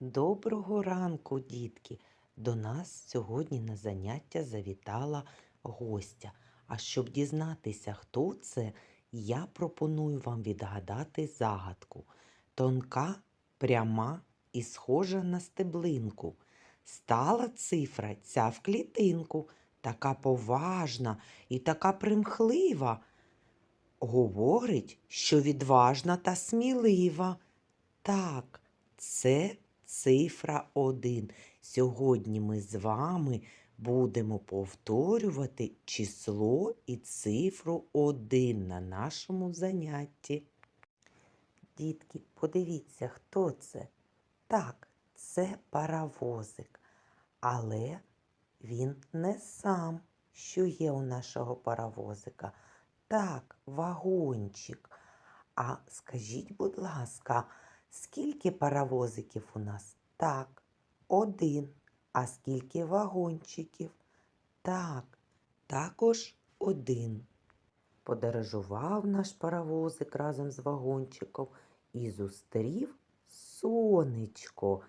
Доброго ранку, дітки! До нас сьогодні на заняття завітала гостя. А щоб дізнатися, хто це, я пропоную вам відгадати загадку. Тонка, пряма і схожа на стеблинку. Стала цифра ця в клітинку, така поважна і така примхлива. Говорить, що відважна та смілива. Так, це цифра 1. Сьогодні ми з вами будемо повторювати число і цифру 1 на нашому занятті. Дітки, подивіться, хто це? Так, це паровозик. Але він не сам, що є у нашого паровозика. Так, вагончик. А скажіть, будь ласка, скільки паровозиків у нас? Так, один. А скільки вагончиків? Так, також один. Подорожував наш паровозик разом з вагончиком і зустрів сонечко.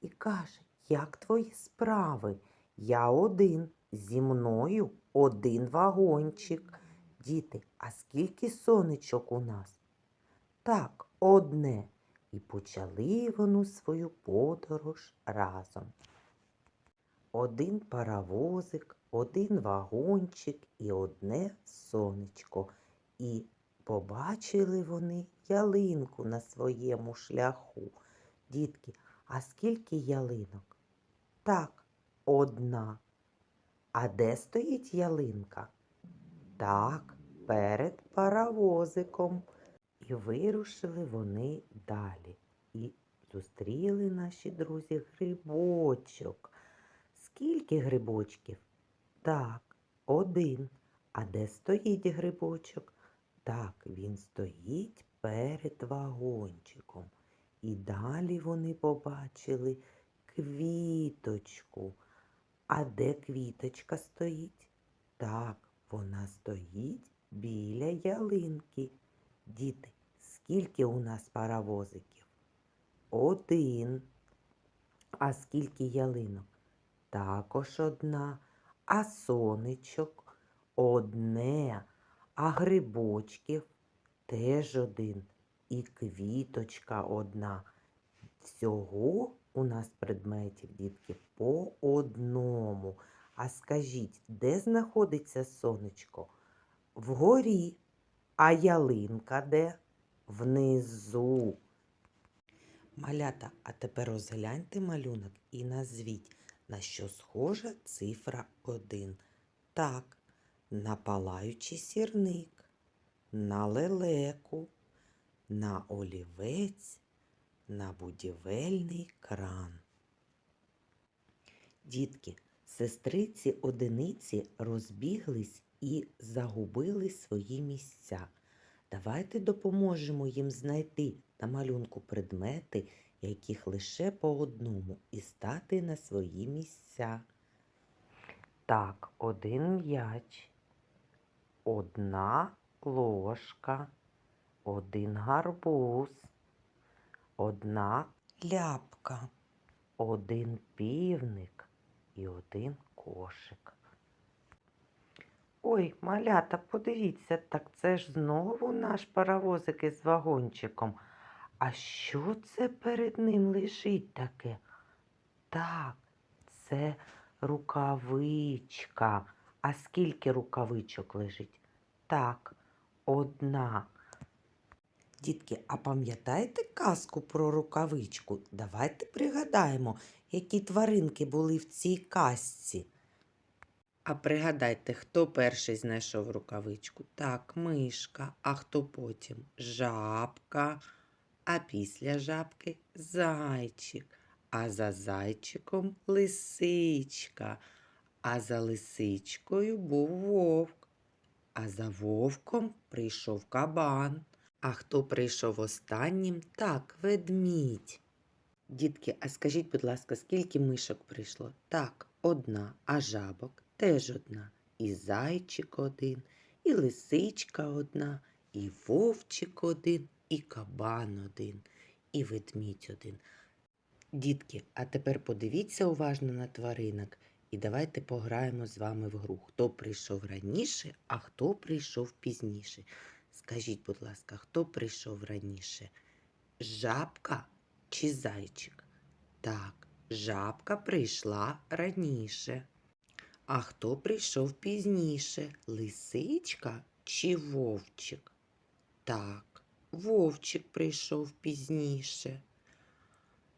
І каже, як твої справи? Я один, зі мною один вагончик. Діти, а скільки сонечок у нас? Так, одне. І почали вони свою подорож разом. Один паровозик, один вагончик і одне сонечко. І побачили вони ялинку на своєму шляху. Дітки, а скільки ялинок? Так, одна. А де стоїть ялинка? Так, перед паровозиком. І вирушили вони далі. І зустріли наші друзі грибочок. Скільки грибочків? Так, один. А де стоїть грибочок? Так, він стоїть перед вагончиком. І далі вони побачили квіточку. А де квіточка стоїть? Так, вона стоїть біля ялинки. Діти, скільки у нас паровозиків? Один. А скільки ялинок? Також одна. А сонечок одне. А грибочків теж один. І квіточка одна. Всього у нас предметів, дітки, по одному. А скажіть, де знаходиться сонечко? Вгорі. А ялинка де? Внизу. Малята, а тепер розгляньте малюнок і назвіть, на що схожа цифра 1. Так, на палаючий сірник, на лелеку, на олівець, на будівельний кран. Дітки, сестриці одиниці розбіглись і загубили свої місця. Давайте допоможемо їм знайти на малюнку предмети, яких лише по одному, і стати на свої місця. Так, один м'яч, одна ложка, один гарбуз, одна ляпка, один півник і один кошик. Ой, малята, подивіться, так це ж знову наш паровозик із вагончиком. А що це перед ним лежить таке? Так, це рукавичка. А скільки рукавичок лежить? Так, одна. Дітки, а пам'ятаєте казку про рукавичку? Давайте пригадаємо, які тваринки були в цій казці. А пригадайте, хто перший знайшов рукавичку? Так, мишка, а хто потім? Жабка, а після жабки зайчик, а за зайчиком лисичка, а за лисичкою був вовк, а за вовком прийшов кабан. А хто прийшов останнім? Так, ведмідь. Дітки, а скажіть, будь ласка, скільки мишок прийшло? Так, одна, а жабок теж одна. І зайчик один, і лисичка одна, і вовчик один, і кабан один, і ведмідь один. Дітки, а тепер подивіться уважно на тваринок і давайте пограємо з вами в гру. Хто прийшов раніше, а хто прийшов пізніше. Скажіть, будь ласка, хто прийшов раніше? Жабка чи зайчик? Так, жабка прийшла раніше. А хто прийшов пізніше? Лисичка чи вовчик? Так, вовчик прийшов пізніше.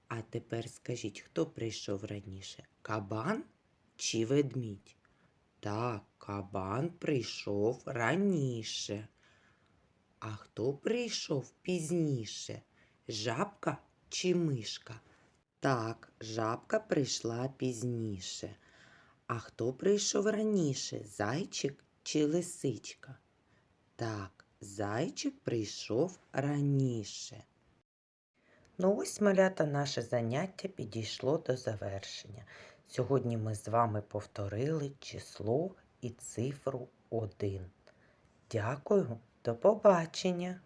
А тепер скажіть, хто прийшов раніше? Кабан чи ведмідь? Так, кабан прийшов раніше. А хто прийшов пізніше? Жабка чи мишка? Так, жабка прийшла пізніше. А хто прийшов раніше? Зайчик чи лисичка? Так, зайчик прийшов раніше. Ну ось, малята, наше заняття підійшло до завершення. Сьогодні ми з вами повторили число і цифру 1. Дякую, до побачення!